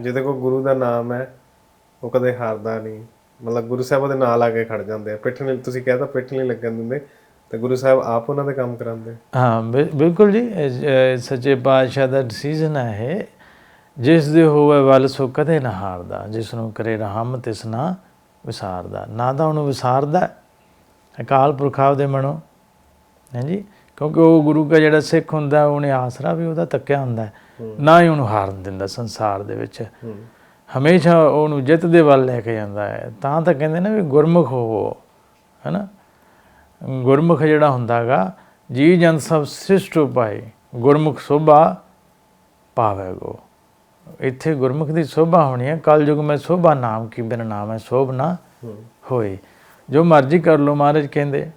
ਜਿਹਦੇ ਕੋਲ ਗੁਰੂ ਦਾ ਨਾਮ ਹੈ, ਉਹ ਕਦੇ ਹਾਰਦਾ ਨਹੀਂ। ਮਤਲਬ ਗੁਰੂ ਸਾਹਿਬ ਉਹਦੇ ਨਾਲ ਆ ਕੇ ਖੜ ਜਾਂਦੇ ਆ। ਪਿੱਠ ਨਹੀਂ, ਤੁਸੀਂ ਕਹਿੰਦਾ ਪਿੱਠ ਨਹੀਂ ਲੱਗਣ ਦਿੰਦੇ। ਤੇ ਗੁਰੂ ਸਾਹਿਬ ਆਪ ਉਹਨਾਂ ਦੇ ਕੰਮ ਕਰਾਉਂਦੇ ਹਾਂ, ਬਿ- ਬਿਲਕੁਲ ਜੀ। ਸੱਚੇ ਪਾਤਸ਼ਾਹ ਦਾ ਡਿਸੀਜਨ ਹੈ ਇਹ। ਜਿਸ ਦੇ ਹੋਵੇ ਵੱਲ ਸੋ ਕਦੇ ਨਾ ਹਾਰਦਾ। ਜਿਸ ਨੂੰ ਕਰੇ ਰਹਿਮ ਤਿਸ ਨਾ ਵਿਸਾਰਦਾ। ਨਾ ਤਾਂ ਉਹਨੂੰ ਵਿਸਾਰਦਾ। ਅਕਾਲ ਪੁਰਖ ਆਪਦੇ ਮਨੋਂ। ਹਾਂਜੀ ਕਿਉਂਕਿ ਉਹ ਗੁਰੂ ਦਾ ਜਿਹੜਾ ਸਿੱਖ ਹੁੰਦਾ ਉਹਨੇ ਆਸਰਾ ਵੀ ਉਹਦਾ ਤੱਕਿਆ ਹੁੰਦਾ। ਨਾ ਹੀ ਉਹਨੂੰ ਹਾਰਨ ਦਿੰਦਾ ਸੰਸਾਰ ਦੇ ਵਿੱਚ। ਹਮੇਸ਼ਾ ਉਹਨੂੰ ਜਿੱਤ ਦੇ ਵੱਲ ਲੈ ਕੇ ਜਾਂਦਾ ਹੈ। ਤਾਂ ਤਾਂ ਕਹਿੰਦੇ ਨੇ ਵੀ ਗੁਰਮੁਖ ਹੋਵੋ ਹੈਨਾ? ਗੁਰਮੁਖ ਜਿਹੜਾ ਹੁੰਦਾਗਾ ਜੀ ਜਨ ਸਭ ਸ੍ਰਿਸ਼ਟ ਉਪਾਏ ਗੁਰਮੁਖ ਸੋਭਾ ਪਾਵੇਗੋ ਇੱਥੇ ਗੁਰਮੁਖ ਦੀ ਸੋਭਾ ਹੋਣੀ ਹੈ। ਕਲ ਯੁਗ ਮੈਂ ਸੋਭਾ ਨਾਮ ਕੀ ਬਿਨ ਨਾਮ ਹੈ ਸੋਭ ਨਾ ਹੂੰ। ਹੋਏ। ਜੋ ਮਰਜ਼ੀ ਕਰ ਲੋ ਮਹਾਰਾਜ ਕਹਿੰਦੇ।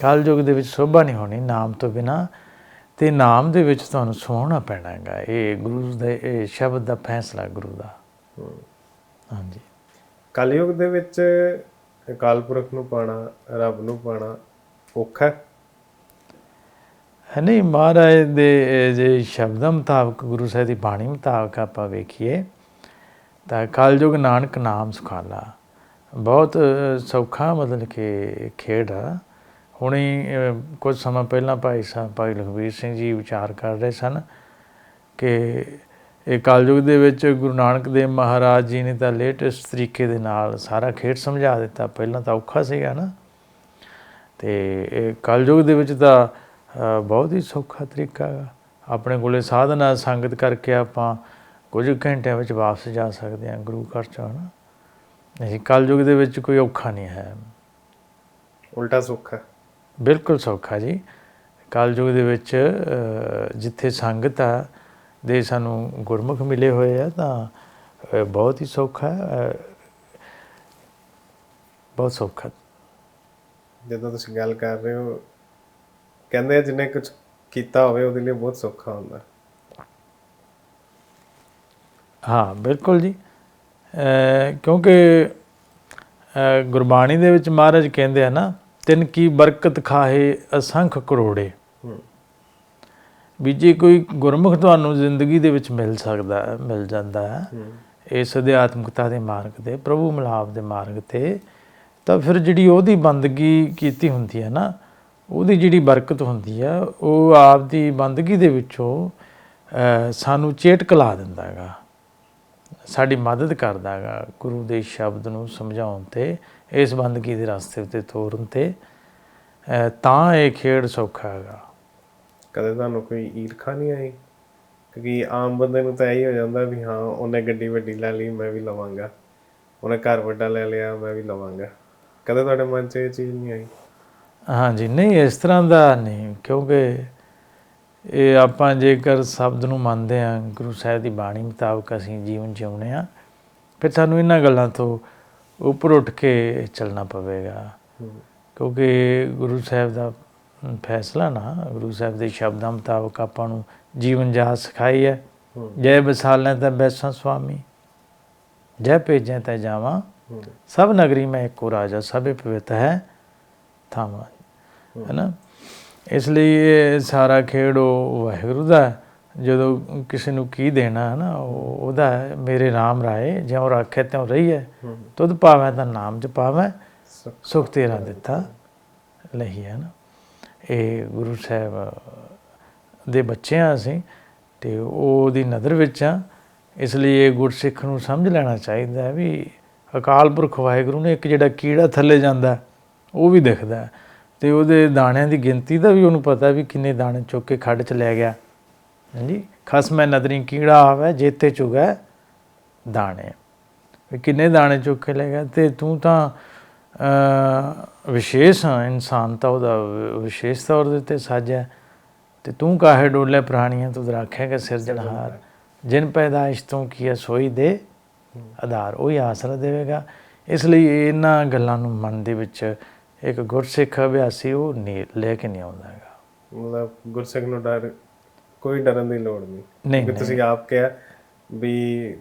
ਕਲ ਯੁਗ ਦੇ ਵਿੱਚ ਸੋਭਾ ਨਹੀਂ ਹੋਣੀ ਨਾਮ ਤੋਂ ਬਿਨਾ ਤੇ ਨਾਮ ਦੇ ਵਿੱਚ ਤੁਹਾਨੂੰ ਸੋਹਣਾ ਪੈਣਾ ਹੈਗਾ। ਇਹ ਗੁਰੂ ਦੇ ਇਹ ਸ਼ਬਦ ਦਾ ਫੈਸਲਾ ਗੁਰੂ ਦਾ। ਹਾਂਜੀ। ਕਲਯੁਗ ਦੇ ਵਿੱਚ ਅਕਾਲ ਪੁਰਖ ਨੂੰ ਪਾਣਾ ਰੱਬ ਨੂੰ ਪਾਣਾ ਔਖਾ ਹੈ। ਨਹੀਂ ਮਹਾਰਾਜ ਦੇ ਜੇ ਸ਼ਬਦਾਂ ਮੁਤਾਬਕ ਗੁਰੂ ਸਾਹਿਬ ਦੀ ਬਾਣੀ ਮੁਤਾਬਕ ਆਪਾਂ ਵੇਖੀਏ ਤਾਂ ਕਲਯੁਗ ਨਾਨਕ ਨਾਮ ਸੁਖਾਲਾ। ਬਹੁਤ ਸੌਖਾ ਮਤਲਬ ਕਿ ਖੇਡ ਆ। ਹੁਣੇ ਕੁਝ ਸਮਾਂ ਪਹਿਲਾਂ ਭਾਈ ਸਾਹਿਬ ਭਾਈ ਲਖਵੀਰ ਸਿੰਘ ਜੀ ਵਿਚਾਰ ਕਰ ਰਹੇ ਸਨ ਕਿ ਇਹ ਕਲਯੁਗ ਦੇ ਵਿੱਚ ਗੁਰੂ ਨਾਨਕ ਦੇਵ ਮਹਾਰਾਜ ਜੀ ਨੇ ਤਾਂ ਲੇਟੈਸਟ ਤਰੀਕੇ ਦੇ ਨਾਲ ਸਾਰਾ ਖੇਡ ਸਮਝਾ ਦਿੱਤਾ। ਪਹਿਲਾਂ ਤਾਂ ਔਖਾ ਸੀਗਾ ਨਾ। ਤੇ ਇਹ ਕਲਯੁਗ ਦੇ ਵਿੱਚ ਤਾਂ ਬਹੁਤ ਹੀ ਸੌਖਾ ਤਰੀਕਾ ਆਪਣੇ ਕੋਲੇ ਸਾਧਨਾ ਸੰਗਤ ਕਰਕੇ ਆਪਾਂ ਕੁਝ ਘੰਟਿਆਂ ਵਿੱਚ ਵਾਪਸ ਜਾ ਸਕਦੇ ਹਾਂ ਗੁਰੂ ਘਰ ਚ, ਹਨਾ। ਨਹੀਂ, ਕਲਯੁਗ ਦੇ ਵਿੱਚ ਕੋਈ ਔਖਾ ਨਹੀਂ ਹੈ। ਉਲਟਾ ਸੌਖਾ। ਬਿਲਕੁਲ ਸੌਖਾ ਜੀ। ਕਲਯੁਗ ਦੇ ਵਿੱਚ ਜਿੱਥੇ ਸੰਗਤ ਆ ਦੇ ਸਾਨੂੰ ਗੁਰਮੁਖ ਮਿਲੇ ਹੋਏ ਆ ਤਾਂ ਬਹੁਤ ਹੀ ਸੌਖਾ ਬਹੁਤ ਸੌਖਾ। ਜਦੋਂ ਤੁਸੀਂ ਗੱਲ ਕਰ ਰਹੇ ਹੋ ਕਹਿੰਦੇ ਆ ਜਿਹਨੇ ਕੁਝ ਕੀਤਾ ਹੋਵੇ ਉਹਦੇ ਲਈ ਬਹੁਤ ਸੌਖਾ ਹੁੰਦਾ। ਹਾਂ ਬਿਲਕੁਲ ਜੀ। ਕਿਉਂਕਿ ਗੁਰਬਾਣੀ ਦੇ ਵਿੱਚ ਮਹਾਰਾਜ ਕਹਿੰਦੇ ਆ ਨਾ ਤਿਨ ਕੀ ਬਰਕਤ ਖਾਹੇ ਅਸੰਖ ਕਰੋੜੇ। ਵੀ ਜੇ ਕੋਈ ਗੁਰਮੁਖ ਤੁਹਾਨੂੰ ਜ਼ਿੰਦਗੀ ਦੇ ਵਿੱਚ ਮਿਲ ਸਕਦਾ ਹੈ ਮਿਲ ਜਾਂਦਾ ਹੈ ਇਸ ਅਧਿਆਤਮਕਤਾ ਦੇ ਮਾਰਗ ਤੇ ਪ੍ਰਭੂ ਮਿਲਾਪ ਦੇ ਮਾਰਗ ਤੇ ਤਾਂ ਫਿਰ ਜਿਹੜੀ ਉਹਦੀ ਬੰਦਗੀ ਕੀਤੀ ਹੁੰਦੀ ਹੈ ਨਾ ਉਹਦੀ ਜਿਹੜੀ ਬਰਕਤ ਹੁੰਦੀ ਹੈ ਉਹ ਆਪ ਦੀ ਬੰਦਗੀ ਦੇ ਵਿੱਚੋਂ ਸਾਨੂੰ ਚੇਟਕ ਲਾ ਦਿੰਦਾ ਹੈਗਾ। ਸਾਡੀ ਮਦਦ ਕਰਦਾ ਹੈਗਾ ਗੁਰੂ ਦੇ ਸ਼ਬਦ ਨੂੰ ਸਮਝਾਉਣ ਤੇ। ਇਸ ਬੰਦਗੀ ਦੇ ਰਸਤੇ ਉੱਤੇ ਤੋਰਨ ਤੇ ਤਾਂ ਇਹ ਖੇਡ ਸੌਖਾ ਹੈਗਾ। ਕਦੇ ਤੁਹਾਨੂੰ ਕੋਈ ਈਰਖਾ ਨਹੀਂ ਆਈ? ਕਿਉਂਕਿ ਆਮ ਬੰਦੇ ਨੂੰ ਤਾਂ ਇਹੀ ਹੋ ਜਾਂਦਾ ਵੀ ਹਾਂ ਉਹਨੇ ਗੱਡੀ ਵੱਡੀ ਲੈ ਲਈ ਮੈਂ ਵੀ ਲਵਾਂਗਾ। ਉਹਨੇ ਘਰ ਵੱਡਾ ਲੈ ਲਿਆ ਮੈਂ ਵੀ ਲਵਾਂਗਾ। ਕਦੇ ਤੁਹਾਡੇ ਮਨ 'ਚ ਇਹ ਚੀਜ਼ ਨਹੀਂ ਆਈ? ਹਾਂਜੀ ਨਹੀਂ ਇਸ ਤਰ੍ਹਾਂ ਦਾ ਨਹੀਂ ਕਿਉਂਕਿ ਇਹ ਆਪਾਂ ਜੇਕਰ ਸ਼ਬਦ ਨੂੰ ਮੰਨਦੇ ਹਾਂ ਗੁਰੂ ਸਾਹਿਬ ਦੀ ਬਾਣੀ ਮੁਤਾਬਕ ਅਸੀਂ ਜੀਵਨ ਜਿਉਣੇ ਆ ਫਿਰ ਸਾਨੂੰ ਇਹਨਾਂ ਗੱਲਾਂ ਤੋਂ ਉੱਪਰ ਉੱਠ ਕੇ ਚੱਲਣਾ ਪਵੇਗਾ। ਕਿਉਂਕਿ ਗੁਰੂ ਸਾਹਿਬ ਦਾ ਫੈਸਲਾ ਨਾ, ਗੁਰੂ ਸਾਹਿਬ ਦੇ ਸ਼ਬਦਾਂ ਮੁਤਾਬਕ ਆਪਾਂ ਨੂੰ ਜੀਵਨ ਜਾ ਸਿਖਾਈ ਹੈ। ਜੈ ਬਸਾਲੈ ਤਾਂ ਬੈਸਾਂ ਸੁਆਮੀ, ਜੈ ਭੇਜੈ ਤਾਂ ਜਾਵਾਂ। ਸਭ ਨਗਰੀ ਮੈਂ ਇੱਕੋ ਰਾਜਾ, ਸਭੇ ਪਵਿੱਤ ਹੈ ਥਾਵਾਂ। ਹੈ ਨਾ ਇਸ ਲਈ ਇਹ ਸਾਰਾ ਖੇਡ ਉਹ ਵਾਹਿਗੁਰੂ ਦਾ ਜਦੋਂ ਕਿਸੇ ਨੂੰ ਕੀ ਦੇਣਾ ਹੈ ਨਾ ਉਹ ਉਹਦਾ ਮੇਰੇ ਨਾਮ ਰਾਏ ਜਿਉ ਰੱਖੇ ਤਿਉ ਰਹੀਏ ਹੂੰ ਤੁਧ ਪਾਵੈ ਤਾਂ ਨਾਮ ਚ ਪਾਵੈ ਸ- ਸੁਖ ਤੇਰਾ ਦਿੱਤਾ ਲਈ ਹੈ ਨਾ। ਇਹ ਗੁਰੂ ਸਾਹਿਬ ਦੇ ਬੱਚੇ ਆ ਅਸੀਂ ਤੇ ਉਹਦੀ ਨਜ਼ਰ ਵਿੱਚ ਆ ਇਸ ਲਈ ਇਹ ਗੁਰਸਿੱਖ ਨੂੰ ਸਮਝ ਲੈਣਾ ਚਾਹੀਦਾ ਹੈ ਵੀ ਅਕਾਲ ਪੁਰਖ ਵਾਹਿਗੁਰੂ ਨੇ ਇੱਕ ਜਿਹੜਾ ਕੀੜਾ ਥੱਲੇ ਜਾਂਦਾ ਉਹ ਵੀ ਦਿਖਦਾ ਤੇ ਉਹਦੇ ਦਾਣਿਆਂ ਦੀ ਗਿਣਤੀ ਦਾ ਵੀ ਉਹਨੂੰ ਪਤਾ ਵੀ ਕਿੰਨੇ ਦਾਣੇ ਚੁੱਕ ਕੇ ਖੱਡ ਚ ਲੈ ਗਿਆ। ਹਾਂਜੀ? ਖਸਮੈ ਨਦਰੀ ਕੀੜਾ ਆਵੇ ਜੇਤੇ ਚੁਗੈ ਦਾਣੇ। ਵੀ ਕਿੰਨੇ ਦਾਣੇ ਚੁੱਕ ਕੇ ਲੈ ਗਿਆ? ਤੇ ਤੂੰ ਤਾਂ ਵਿਸ਼ੇਸ਼ ਹਾਂ, ਇਨਸਾਨ ਤਾਂ ਉਹਦਾ ਵਿ- ਵਿਸ਼ੇਸ਼ ਤੌਰ ਦੇ ਉੱਤੇ ਸਾਜਿਆ ਤੇ ਤੂੰ ਕਾਹੇ ਡੋਲੇ ਪ੍ਰਾਣੀਆਂ ਤੂੰ ਰੱਖੇਗਾ ਸਿਰਜਣਹਾਰ ਜਿਨ ਪੈਦਾਇਸ਼ ਤੋਂ ਕੀਆ ਸੋਈ ਦੇ ਆਧਾਰ। ਉਹ ਹੀ ਆਸਰਾ ਦੇਵੇਗਾ। ਇਸ ਲਈ ਇਹਨਾਂ ਗੱਲਾਂ ਨੂੰ ਮਨ ਦੇ ਵਿੱਚ ਇੱਕ ਗੁਰਸਿੱਖ ਅਭਿਆਸੀ ਉਹ ਲੈ ਕੇ ਨਹੀਂ ਆਉਂਦਾ ਹੈਗਾ। ਮਤਲਬ ਗੁਰਸਿੱਖ ਨੂੰ ਡਰ ਕੋਈ ਡਰਨ ਦੀ ਲੋੜ ਨਹੀਂ। ਨਹੀਂ ਕਿ ਤੁਸੀਂ ਆਪ ਕਿਹਾ ਵੀ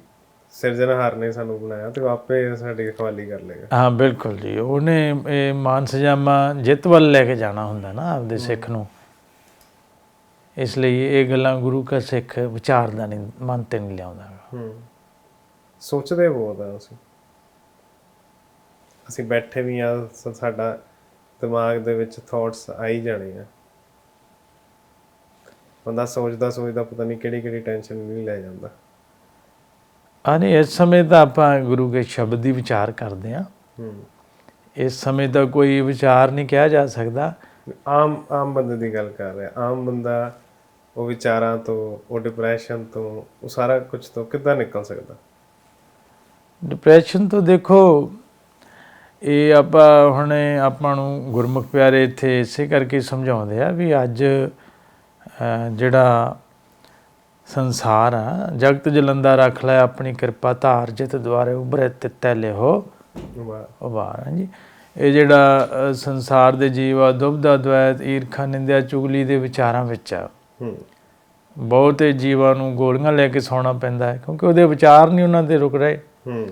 ਸਿਰਜਣਹਾਰ ਨੇ ਸਾਨੂੰ ਬਣਾਇਆ ਤੇ ਆਪੇ ਸਾਡੀ ਰਖਵਾਲੀ ਕਰ ਲੇਗਾ ਹਾਂ ਬਿਲਕੁਲ ਜੀ। ਉਹਨੇ ਇਹ ਮਾਨ ਸਜਾਮਾ ਜਿੱਤ ਵੱਲ ਲੈ ਕੇ ਜਾਣਾ ਹੁੰਦਾ ਨਾ ਆਪਦੇ ਸਿੱਖ ਨੂੰ। ਇਸ ਲਈ ਇਹ ਗੱਲਾਂ ਗੁਰੂ ਕਾ ਸਿੱਖ ਵਿਚਾਰਦਾ ਨਹੀਂ ਮਨ ਤੇ ਨਹੀਂ ਲਿਆਉਂਦਾ। ਹੂੰ। ਸੋਚਦੇ ਬਹੁਤ ਆ ਅਸੀਂ। ਅਸੀਂ ਬੈਠੇ ਵੀ ਆ ਸਾਡਾ ਦਿਮਾਗ ਦੇ ਵਿੱਚ ਥਾਟਸ ਆਈ ਜਾਣੇ ਆ। ਬੰਦਾ ਸੋਚਦਾ ਸੋਚਦਾ ਪਤਾ ਨਹੀਂ ਕਿਹੜੀ ਕਿਹੜੀ ਟੈਨਸ਼ਨ ਨਹੀਂ ਲੈ ਜਾਂਦਾ। ਆ ਨਹੀਂ ਇਸ ਸਮੇਂ ਤਾਂ ਆਪਾਂ ਗੁਰੂ ਕੇ ਸ਼ਬਦ ਦੀ ਵਿਚਾਰ ਕਰਦੇ ਆ ਹੂੰ। ਇਸ ਸਮੇਂ ਤਾਂ ਕੋਈ ਵਿਚਾਰ ਨਹੀਂ ਕਿਹਾ ਜਾ ਸਕਦਾ। ਆਮ ਆਮ ਬੰਦੇ ਦੀ ਗੱਲ ਕਰ ਰਿਹਾ। ਆਮ ਬੰਦਾ ਉਹ ਵਿਚਾਰਾਂ ਤੋਂ ਉਹ ਡਿਪਰੈਸ਼ਨ ਤੋਂ ਉਹ ਸਾਰਾ ਕੁਝ ਤੋਂ ਕਿੱਦਾਂ ਨਿਕਲ ਸਕਦਾ? ਡਿਪਰੈਸ਼ਨ ਤੋਂ ਦੇਖੋ ਇਹ ਆਪਾਂ ਹੁਣ ਆਪਾਂ ਨੂੰ ਗੁਰਮੁਖ ਪਿਆਰੇ ਇੱਥੇ ਇਸੇ ਕਰਕੇ ਸਮਝਾਉਂਦੇ ਆ ਵੀ ਅੱਜ ਜਿਹੜਾ ਸੰਸਾਰ ਆ ਜਗਤ ਜਲੰਦਾ ਰੱਖ ਲੈ ਆਪਣੀ ਕਿਰਪਾ ਧਾਰ ਜਿਤ ਦੁਆਰੇ ਉਭਰੇ ਤਿੱਤੈ ਲਿਹੋ ਵਾਹ ਉਭਾਰ ਹੈ ਜੀ। ਇਹ ਜਿਹੜਾ ਸੰਸਾਰ ਦੇ ਜੀਵ ਆ ਦੁਬਦਾ ਦ્વੈਤ ਈਰਖਾ ਨਿੰਦਿਆ ਚੁਗਲੀ ਦੇ ਵਿਚਾਰਾਂ ਵਿੱਚ ਆ। ਹੂੰ। ਬਹੁਤੇ ਜੀਵਾਂ ਨੂੰ ਗੋਲੀਆਂ ਲੈ ਕੇ ਸੌਣਾ ਪੈਂਦਾ ਹੈ ਕਿਉਂਕਿ ਉਹਦੇ ਵਿਚਾਰ ਨਹੀਂ ਉਹਨਾਂ ਦੇ ਰੁਕ ਰਹੇ। ਹੂੰ।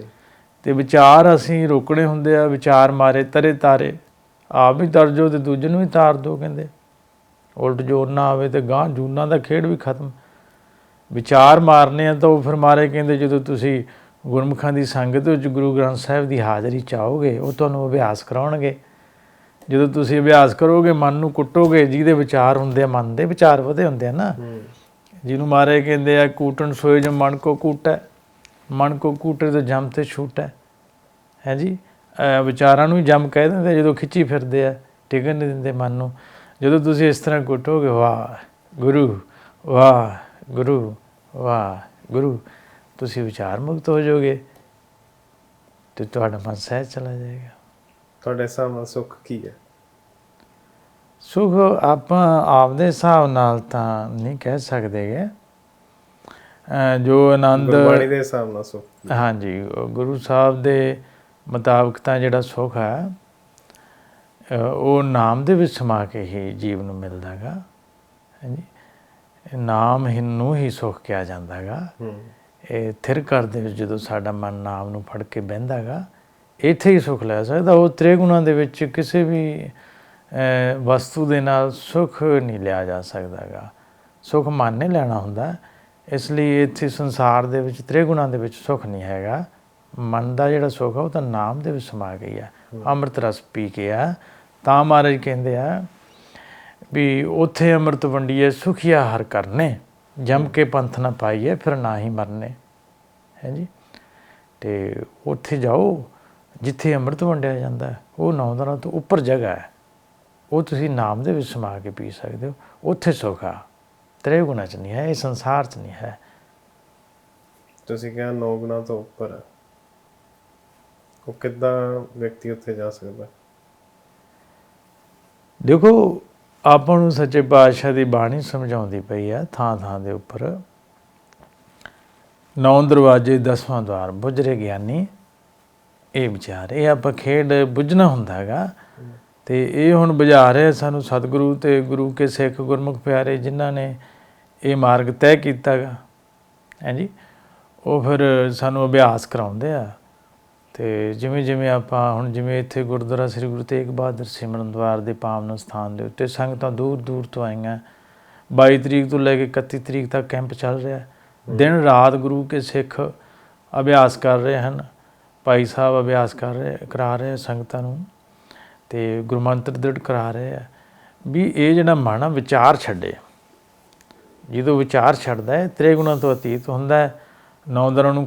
ਤੇ ਵਿਚਾਰ ਅਸੀਂ ਰੋਕਣੇ ਹੁੰਦੇ ਆ ਵਿਚਾਰ ਮਾਰੇ ਤਰੇ ਤਾਰੇ। ਆਪ ਵੀ ਤਰ ਜੋ ਤੇ ਦੂਜੇ ਨੂੰ ਵੀ ਤਾਰ ਦੋ ਕਹਿੰਦੇ। ਉਲਟ ਜੋਰ ਨਾ ਆਵੇ ਤੇ ਗਾਂ ਜੂਨਾ ਦਾ ਖੇਡ ਵੀ ਖਤਮ। ਵਿਚਾਰ ਮਾਰਨੇ ਆ ਤਾਂ ਉਹ ਫਿਰ ਮਾਰੇ ਕਹਿੰਦੇ ਜਦੋਂ ਤੁਸੀਂ ਗੁਰਮੁਖਾਂ ਦੀ ਸੰਗਤ ਵਿੱਚ ਗੁਰੂ ਗ੍ਰੰਥ ਸਾਹਿਬ ਦੀ ਹਾਜ਼ਰੀ ਚਾਹੋਗੇ ਉਹ ਤੁਹਾਨੂੰ ਅਭਿਆਸ ਕਰਾਉਣਗੇ। ਜਦੋਂ ਤੁਸੀਂ ਅਭਿਆਸ ਕਰੋਗੇ ਮਨ ਨੂੰ ਕੁੱਟੋਗੇ ਜਿਹਦੇ ਵਿਚਾਰ ਹੁੰਦੇ ਆ ਮਨ ਦੇ ਵਿਚਾਰ ਵਧੇ ਹੁੰਦੇ ਆ ਨਾ। ਜਿਹਨੂੰ ਮਾਰੇ ਕਹਿੰਦੇ ਆ ਕੂਟਣ ਸੋਏ ਜੋ ਮਨ ਕੋ ਕੂਟੈ ਮਨ ਕੋ ਕੂਟੇ ਤੋਂ ਜਮ ਤੇ ਛੂਟੈ। ਹੈ ਜੀ? ਵਿਚਾਰਾਂ ਨੂੰ ਜਮ ਕਹਿ ਦਿੰਦੇ ਜਦੋਂ ਖਿੱਚੀ ਫਿਰਦੇ ਆ ਟਿਕਣ ਨਹੀਂ ਦਿੰਦੇ ਮਨ ਨੂੰ। ਜਦੋਂ ਤੁਸੀਂ ਇਸ ਤਰ੍ਹਾਂ ਕੁੱਟੋਗੇ ਵਾਹ ਗੁਰੂ ਵਾਹ ਗੁਰੂ ਵਾਹ ਗੁਰੂ ਤੁਸੀਂ ਵਿਚਾਰ ਮੁਕਤ ਹੋ ਜਾਓਗੇ ਤੇ ਤੁਹਾਡਾ ਮਨ ਸਹਿਜ ਚਲਾ ਜਾਏਗਾ। ਤੁਹਾਡੇ ਸਾਹਮਣੇ ਸੁੱਖ ਕੀ ਹੈ? ਸੁਖ ਆਪਾਂ ਆਪਦੇ ਹਿਸਾਬ ਨਾਲ ਤਾਂ ਨਹੀਂ ਕਹਿ ਸਕਦੇਗੇ। ਜੋ ਆਨੰਦ ਗੁਰਬਾਣੀ ਦੇ ਹਿਸਾਬ ਨਾਲ ਸੁੱਖ? ਹਾਂਜੀ ਗੁਰੂ ਸਾਹਿਬ ਦੇ ਮੁਤਾਬਕ ਤਾਂ ਜਿਹੜਾ ਸੁਖ ਹੈ ਉਹ ਨਾਮ ਦੇ ਵਿੱਚ ਸਮਾ ਕੇ ਹੀ ਜੀਵ ਨੂੰ ਮਿਲਦਾਗਾ ਹਾਂਜੀ। ਨਾਮ ਹੀ ਨੂੰ ਹੀ ਸੁਖ ਕਿਹਾ ਜਾਂਦਾਗਾ ਹੂੰ। ਇਹ ਥਿਰ ਘਰ ਦੇ ਵਿੱਚ ਜਦੋਂ ਸਾਡਾ ਮਨ ਨਾਮ ਨੂੰ ਫੜ ਕੇ ਬਹਿੰਦਾਗਾ ਇੱਥੇ ਹੀ ਸੁਖ ਲੈ ਸਕਦਾ। ਉਹ ਤ੍ਰਿਗੁਣਾਂ ਦੇ ਵਿੱਚ ਕਿਸੇ ਵੀ ਵਸਤੂ ਦੇ ਨਾਲ ਸੁਖ ਨਹੀਂ ਲਿਆ ਜਾ ਸਕਦਾਗਾ ਸੁਖ ਮਨ ਨੇ ਲੈਣਾ ਹੁੰਦਾ। ਇਸ ਲਈ ਇੱਥੇ ਸੰਸਾਰ ਦੇ ਵਿੱਚ ਤ੍ਰਿਗੁਣਾਂ ਦੇ ਵਿੱਚ ਸੁਖ ਨਹੀਂ ਹੈਗਾ। ਮਨ ਦਾ ਜਿਹੜਾ ਸੁਖ ਆ ਉਹ ਤਾਂ ਨਾਮ ਦੇ ਵਿੱਚ ਸਮਾ ਗਈ ਆ। ਅੰਮ੍ਰਿਤ ਰਸ ਪੀ ਕੇ ਆ। ਤਾਂ ਮਹਾਰਾਜ ਕਹਿੰਦੇ ਆ ਵੀ ਉਥੇ ਅੰਮ੍ਰਿਤ ਵੰਡੀਏ ਸੁਖੀਆ ਹਰ ਕਰਨੇ। ਜਮ ਕੇ ਪੰਥ ਨਾ ਪਾਈਏ, ਫਿਰ ਨਾ ਹੀ ਮਰਨੇ। ਹੈ ਜੀ? ਤੇ ਉੱਥੇ ਜਾਓ, ਜਿੱਥੇ ਅੰਮ੍ਰਿਤ ਵੰਡਿਆ ਜਾਂਦਾ ਉਹ ਨੌ ਦਰਾਂ ਤੋਂ ਉੱਪਰ ਜਗ੍ਹਾ ਹੈ। ਉਹ ਤੁਸੀਂ ਨਾਮ ਦੇ ਵਿੱਚ ਸਮਾ ਕੇ ਪੀ ਸਕਦੇ ਹੋ। ਉੱਥੇ ਸੁੱਖ ਆ। ਤ੍ਰੇ ਗੁਣਾ ਚ ਨਹੀਂ ਹੈ, ਇਹ ਸੰਸਾਰ ਚ ਨਹੀਂ ਹੈ। ਤੁਸੀਂ ਕਿਹਾ ਨੌ ਗੁਣਾ ਤੋਂ ਉੱਪਰ ਹੈ। ਉਹ ਕਿੱਦਾਂ ਵਿਅਕਤੀ ਉੱਥੇ ਜਾ ਸਕਦਾ? ਦੇਖੋ, ਆਪਾਂ ਨੂੰ ਸੱਚੇ ਪਾਤਸ਼ਾਹ ਦੀ ਬਾਣੀ ਸਮਝਾਉਂਦੀ ਪਈ ਆ, ਥਾਂ ਥਾਂ ਦੇ ਉੱਪਰ। ਨੌ ਦਰਵਾਜ਼ੇ ਦਸਵਾਂ ਦਵਾਰ ਬੁਝਰੇ ਗਿਆਨੀ। ਇਹ ਵਿਚਾਰ, ਇਹ ਆਪਾਂ ਖੇਡ ਬੁੱਝਣਾ ਹੁੰਦਾ ਹੈਗਾ। ਤੇ ਇਹ ਹੁਣ ਬੁਝਾ ਰਹੇ ਸਾਨੂੰ ਸਤਿਗੁਰੂ ਤੇ ਗੁਰੂ ਕੇ ਸਿੱਖ ਗੁਰਮੁਖ ਪਿਆਰੇ ਜਿਨ੍ਹਾਂ ਨੇ ਇਹ ਮਾਰਗ ਤੈਅ ਕੀਤਾਗਾ ਹਾਂਜੀ ਉਹ ਫਿਰ ਸਾਨੂੰ ਅਭਿਆਸ ਕਰਾਉਂਦੇ ਆ। ਤੇ ਜਿਵੇਂ ਜਿਵੇਂ ਆਪਾਂ ਹੁਣ ਜਿਵੇਂ ਇੱਥੇ ਗੁਰਦੁਆਰਾ ਸ੍ਰੀ ਗੁਰੂ ਤੇਗ ਬਹਾਦਰ ਸਿਮਰਨ ਦਵਾਰ ਦੇ ਪਾਵਨ ਸਥਾਨ ਦੇ ਉੱਤੇ ਸੰਗਤਾਂ ਦੂਰ ਦੂਰ ਤੋਂ ਆਈਆਂ। 22 ਤਰੀਕ ਤੋਂ ਲੈ ਕੇ 31 ਤਰੀਕ ਤੱਕ ਕੈਂਪ ਚੱਲ ਰਿਹਾ ਹੈ। ਦਿਨ ਰਾਤ ਗੁਰੂ ਕੇ ਸਿੱਖ ਅਭਿਆਸ ਕਰ ਰਹੇ ਹਨ। ਭਾਈ ਸਾਹਿਬ ਅਭਿਆਸ ਕਰ ਰਹੇ ਕਰਾ ਰਹੇ ਸੰਗਤਾਂ ਨੂੰ ਤੇ ਗੁਰਮੰਤਰ ਦ੍ਰਿੜ ਕਰਾ ਰਹੇ ਆ ਵੀ ਇਹ ਜਿਹੜਾ ਮਨ ਵਿਚਾਰ ਛੱਡੇ। ਜਦੋਂ ਵਿਚਾਰ ਛੱਡਦਾ ਹੈ ਤ੍ਰਿਗੁਣਾ ਤੋਂ ਅਤੀਤ ਹੁੰਦਾ ਹੈ ਨੌ ਦਰਾਂ ਨੂੰ